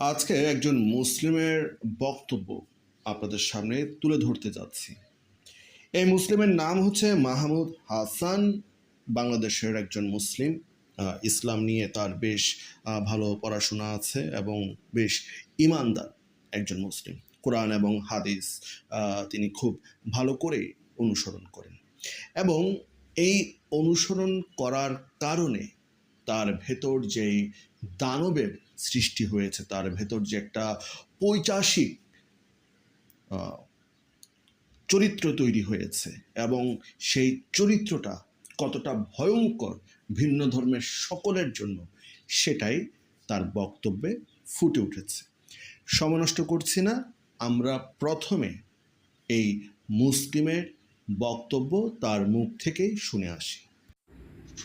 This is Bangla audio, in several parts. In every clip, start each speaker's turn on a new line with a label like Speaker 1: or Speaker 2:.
Speaker 1: আজকে একজন মুসলিমের বক্তব্য আপনাদের সামনে তুলে ধরতে যাচ্ছি। এই মুসলিমের নাম হচ্ছে মাহমুদ হাসান, বাংলাদেশের একজন মুসলিম। ইসলাম নিয়ে তার বেশ ভালো পড়াশোনা আছে এবং বেশ ইমানদার একজন মুসলিম। কোরআন এবং হাদিস তিনি খুব ভালো করে অনুসরণ করেন। এবং এই অনুসরণ করার কারণে তার ভেতর যেই দানবের সৃষ্টি হয়েছে, তার ভেতর যে একটা পৈচাসিক চরিত্র তৈরি হয়েছে এবং সেই চরিত্রটা কতটা ভয়ঙ্কর ভিন্ন ধর্মের সকলের জন্য, সেটাই তার বক্তব্যে ফুটে উঠেছে। সময় নষ্ট করছি না, আমরা প্রথমে এই মুসলিমের বক্তব্য তার মুখ থেকেই শুনে আসি।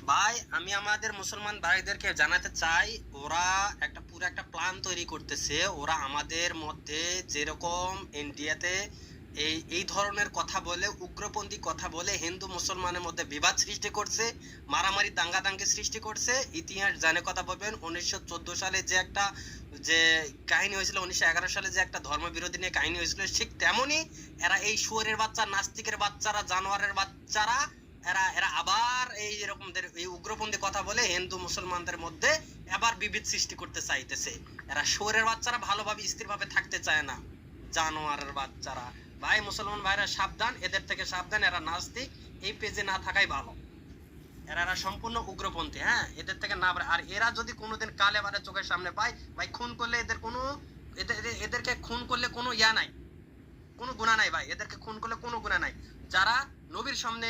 Speaker 2: ভাই, আমি আমাদের মুসলমান ভাইদেরকে জানাতে চাই, ওরা একটা পুরো একটা প্ল্যান তৈরি করতেছে। ওরা আমাদের মধ্যে যেরকম ইন্ডিয়াতে এই এই ধরনের কথা বলে, উগ্রপন্থী কথা বলে, হিন্দু মুসলমানের মধ্যে বিবাদ সৃষ্টি করছে, মারামারি দাঙ্গা দাঙ্গি সৃষ্টি করছে, ইতিহাস জানে কথা বলবেন, উনিশশো চোদ্দ সালে যে একটা, যে কাহিনী হয়েছিল, উনিশশো এগারো সালে যে একটা ধর্মবিরোধী নিয়ে কাহিনী হয়েছিল, ঠিক তেমনই এরা এই শুয়োরের বাচ্চা, নাস্তিকের বাচ্চারা, জানোয়ারের বাচ্চারা এরা এরা আবার এই এরকম দের- এই উগ্রপন্থী কথা বলে হিন্দু মুসলমানদের মধ্যে আবার বিভেদ সৃষ্টি করতে চাইতেছে। এরা শোরের বাচ্চারা ভালোভাবে, স্থিরভাবে থাকতে চায় না। জানোয়ারের বাচ্চারা। ভাই, মুসলমান ভাইরা, সাবধান। এদের থেকে সাবধান, এরা নাস্তিক। এই পেজে না থাকাই ভালো। এরা এরা সম্পূর্ণ উগ্রপন্থী হ্যাঁ? এদের থেকে না আর এরা যদি কোনোদিন কালে বারে চোখের সামনে পায়, ভাই, খুন করলে এদের কোনো, এদের- এদেরকে খুন করলে কোনো ইয়া নাই। কোনো গুণা নাই ভাই। এদেরকে খুন করলে কোনো গুণা নাই। যারা নবীর সামনে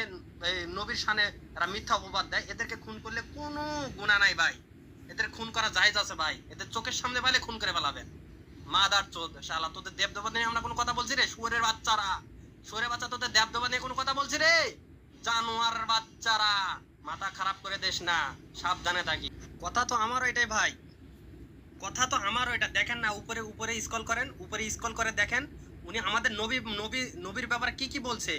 Speaker 2: নবীর সামনে এরা মিথ্যা অপবাদ দেয়। এদেরকে খুন করলে কোনো গুণা নাই ভাই। এদের খুন করা জায়েজ আছে ভাই। এদের চোখের সামনে পাইলে খুন করে ফেলাবেন। মাদার চোদ শালা, তোদের দেব দেবতা নিয়ে আমরা কোনো কথা বলছি রে? শুয়োরের বাচ্চারা। শুয়োরের বাচ্চা তোদের দেব দেবতা নিয়ে কোনো কথা বলছি রে? জানোয়ার বাচ্চারা। মাথা খারাপ করে দেশ না। সাবধানে থাকি। কথা তো আমারও এটাই ভাই। কথা তো আমারও এটা। দেখেন না, উপরে উপরে স্কল করেন, উপরে স্কল করে দেখেন, উনি আমাদের নবী নবী, নবীর ব্যাপারে কি কি বলছে?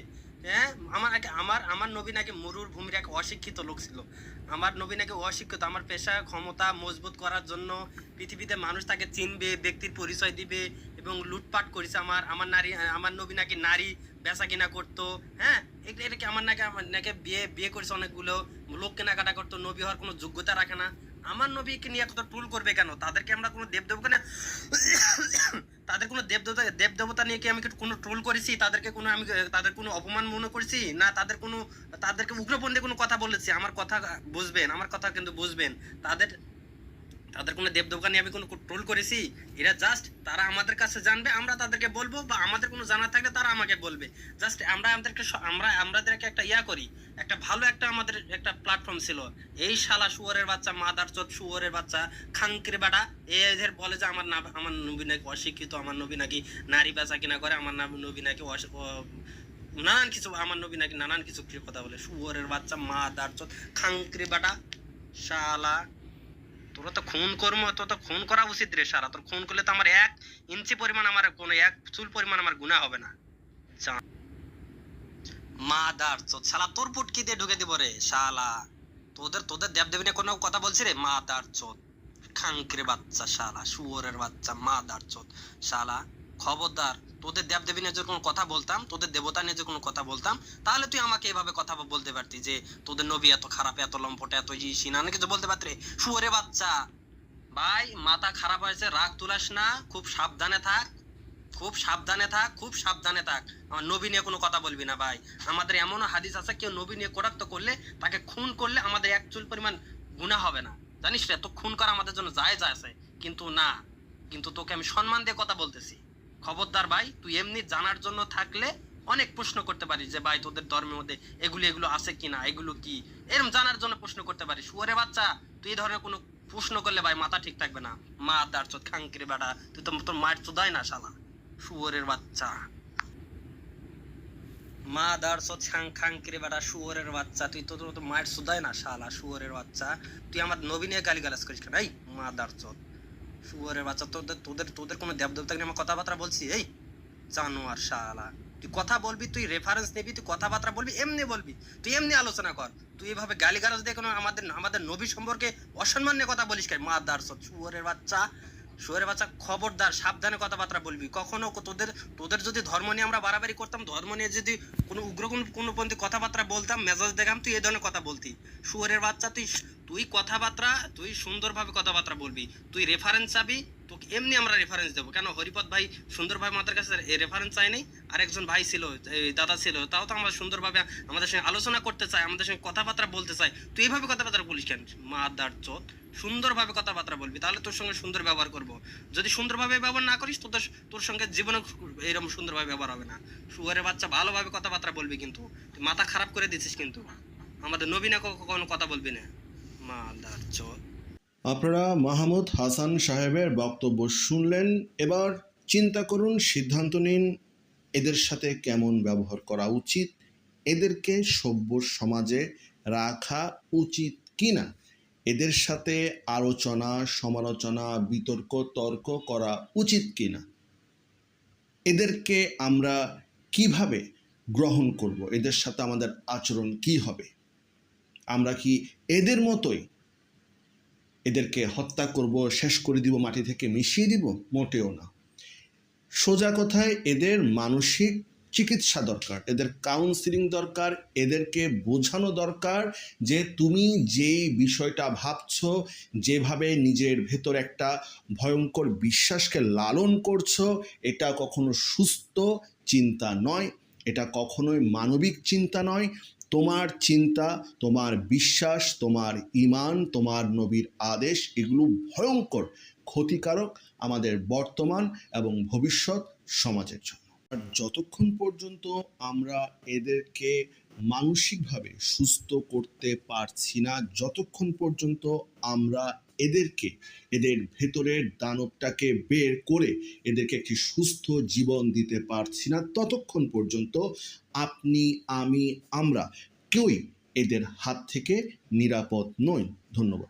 Speaker 2: হ্যাঁ? আমার নাকি আমার আমার নবী নাকি মরুর ভূমির এক অশিক্ষিত লোক ছিল। আমার নবী নাকি অশিক্ষিত। আমার পেশা, ক্ষমতা মজবুত করার জন্য পৃথিবীতে মানুষ তাকে চিনবে, ব্যক্তির পরিচয় দিবে এবং লুটপাট করেছে। আমার আমার নারী আমার নবী নাকি নারী বেচা কিনা করতো। হ্যাঁ? এটা কি আমার নাকি আমার নাকি বিয়ে বিয়ে করেছে অনেকগুলো? লোক কেনাকাটা করতো। নবী হওয়ার কোনো যোগ্যতা রাখে না। আমার নবীকে নিয়ে কত টুল করবে কেন? তাদেরকে আমরা কোনো দেব দেবতা না তাদের কোনো দেব দেবতা দেব দেবতা নিয়ে কি আমি কোনো ট্রোল করেছি? তাদেরকে কোনো আমি তাদের কোনো অপমান মনে করেছি? না, তাদের কোনো তাদেরকে উগ্রপন্থী কোনো কথা বলেছি? আমার কথা বুঝবেন, আমার কথা কিন্তু বুঝবেন। তাদের তাদের কোনো দেব দেবতা নিয়ে আমি কোনো ট্রোল করেছি, এরা জাস্ট তারা আমাদের কাছে জানবে, আমরা তাদেরকে বলব বা আমাদের কোনো জানা থাকলে তারা আমাকে বলবে। জাস্ট আমরা আমাদেরকে আমরা আমাদেরকে একটা ইয়া করি, একটা ভালো একটা আমাদের একটা প্ল্যাটফর্ম ছিল। এই শালা শুয়োরের বাচ্চা মাদার চোদ শুয়োরের বাচ্চা খাঙ্কির বাটা এদের বলে যে আমার না আমার নবী নাকি অশিক্ষিত, আমার নবী নাকি নারী বেচা কিনা করে, আমার নাম নবী নাকি নানান কিছু, আমার নবী নাকি নানান কিছু কথা বলে। শুয়োরের বাচ্চা মাদার চোদ খাঙ্কির বাটা, শালা। তোরা তো খুন কর্ম তো তো খুন করা উচিত রে সারা। তোর খুন করলে তো আমার এক ইঞ্চি পরিমাণ আমার কোনো এক চুল পরিমাণ আমার গুণা হবে না। মাদার চোদ শালা তোর পুটকি দিয়ে ঢুকে দিব রে, শালা। তোদের তোদের দেব দেবী কোনো কথা বলছি রে? মাদার চোদ। খাঙ্কির বাচ্চা, শালা, শুয়োরের বাচ্চা, মাদার চোদ। শালা, খবরদার তোদের দেব দেবী নিয়ে যদি কোনো কথা বলতাম, তোদের দেবতা নিয়ে যদি কোনো কথা বলতাম, তাহলে তুই আমাকে এভাবে কথা বলতে পারতি যে, তোদের নবী এত খারাপ, এত লম্পট, এত ইসি না কিছু বলতে পারতি শুয়োরে বাচ্চা। ভাই, মাথা খারাপ হয়েছে, রাগ তুলাস না, খুব সাবধানে থাক, খুব সাবধানে থাক, খুব সাবধানে থাক। আমার নবী নিয়ে কোনো কথা বলবি না ভাই। আমাদের এমনও হাদিস আছে, কেউ নবী নিয়ে কটাক্ত করলে, তাকে খুন করলে আমাদের এক চুল পরিমাণ গুণা হবে না। জানিস রে, তো খুন করা আমাদের জন্য যায় আছে। কিন্তু না, কিন্তু তোকে আমি সম্মান দিয়ে কথা বলতেছি। খবরদার ভাই, তুই এমনি জানার জন্য থাকলে অনেক প্রশ্ন করতে পারিস যে, ভাই, তোদের ধর্মের মধ্যে এগুলো এগুলো আছে কিনা? এগুলো কি? এরকম জানার জন্য প্রশ্ন করতে পারিস। শুয়ারে বাচ্চা, তুই এই ধরনের কোনো প্রশ্ন করলে ভাই মাথা ঠিক থাকবে না। মা দার চোদ খাঙ্কিরে বেটা তুই তো তোর মায়ের চোদাই না, শালা। শুয়োরের বাচ্চা। মা দার চোদ খাঙ্কিরে বেটা শুয়োরের বাচ্চা। তুই তো তোর মায়ের চোদাই না, শালা, শুয়োরের বাচ্চা। তুই আমার নবী নিয়ে গালি গালাজ করিস কেন? এই মা দার চোদ শুয়োরের বাচ্চা, তোদের তোদের তোদের কোনো দেব দেবতা নিয়ে আমার কথাবার্তা বলছি? এই জানোয়ার শালা, তুই কথা বলবি, তুই রেফারেন্স নিবি, তুই কথাবার্তা বলবি, এমনি বলবি, তুই এমনি আলোচনা কর। তুই এভাবে গালিগালাজ দিয়ে কোনো আমাদের আমাদের নবী সম্পর্কে অসম্মান নিয়ে কথা বলিস কেন? মা দার সব শুয়োরের বাচ্চা, শুয়ারের বাচ্চা খবরদার, সাবধানে কথাবার্তা বলবি। কখনো তোদের তোদের যদি ধর্ম নিয়ে আমরা বাড়াবাড়ি করতাম, ধর্ম নিয়ে যদি কোনো উগ্র কোন কোনপন্থী কথাবার্তা বলতাম, মেজাজ দেখাম, তুই এই ধরনের কথা বলতি। শুয়ারের বাচ্চা, তুই তুই কথাবার্তা, তুই সুন্দরভাবে কথাবার্তা বলবি, তুই রেফারেন্স চাবি, তোকে এমনি আমরা রেফারেন্স দেবো। কেন? হরিপদ ভাই সুন্দরভাবে আমাদের কাছে রেফারেন্স চাইনি আর একজন ভাই ছিল দাদা ছিল, তাও তো আমরা সুন্দরভাবে আমাদের সঙ্গে আলোচনা করতে চাই, আমাদের সঙ্গে কথাবার্তা বলতে চাই। তুই এইভাবে কথাবার্তা বলিস কেন? মাদার চোদ, সুন্দরভাবে কথাবার্তা বলবি, তাহলে তোর সঙ্গে সুন্দর ব্যবহার করব। যদি সুন্দরভাবে ব্যবহার না করিস, তোদের, তোর সঙ্গে জীবনে এরকম সুন্দরভাবে ব্যবহার হবে না। শুয়ারের বাচ্চা ভালোভাবে কথাবার্তা বলবি কিন্তু মাথা খারাপ করে দিচ্ছিস কিন্তু। আমাদের নবীনা কখনো কথা বলবি না।
Speaker 1: আপনারা মাহমুদ হাসান সাহেবের বক্তব্য শুনলেন, এবার চিন্তা করুন, সিদ্ধান্ত নিন, এদের সাথে কেমন ব্যবহার করা উচিত, এদেরকে সভ্য সমাজে রাখা উচিত কিনা, এদের সাথে আলোচনা, সমালোচনা, বিতর্ক, তর্ক করা উচিত কিনা, এদেরকে আমরা কীভাবে গ্রহণ করব, এদের সাথে আমাদের আচরণ কি হবে? আমরা কি এদের মতোই এদেরকে হত্যা করব, শেষ করে দিব, মাটি থেকে মিশিয়ে দিব? মোটেও না। সোজা কথায় এদের মানসিক চিকিৎসা দরকার, এদের কাউন্সিলিং দরকার, এদেরকে বোঝানো দরকার যে তুমি যেই বিষয়টা ভাবছ, যেভাবে নিজের ভেতর একটা ভয়ঙ্কর বিশ্বাসকে লালন করছ, এটা কখনো সুস্থ চিন্তা নয়, এটা কখনোই মানবিক চিন্তা নয় তোমার চিন্তা, তোমার বিশ্বাস, তোমার ইমান তোমার নবীর আদেশ, এগুলো ভয়ঙ্কর, ক্ষতিকারক আমাদের বর্তমান এবং ভবিষ্যৎ সমাজের জন্য। আর যতক্ষণ পর্যন্ত আমরা এদেরকে মানসিকভাবে সুস্থ করতে পারছি না, যতক্ষণ পর্যন্ত আমরা এদেরকে, এদের ভেতরের দানবটাকে বের করে এদেরকে একটি সুস্থ জীবন দিতে পারছি না। ততক্ষণ পর্যন্ত আপনি, আমি, আমরা কেউই এদের হাত থেকে নিরাপদ নই। ধন্যবাদ।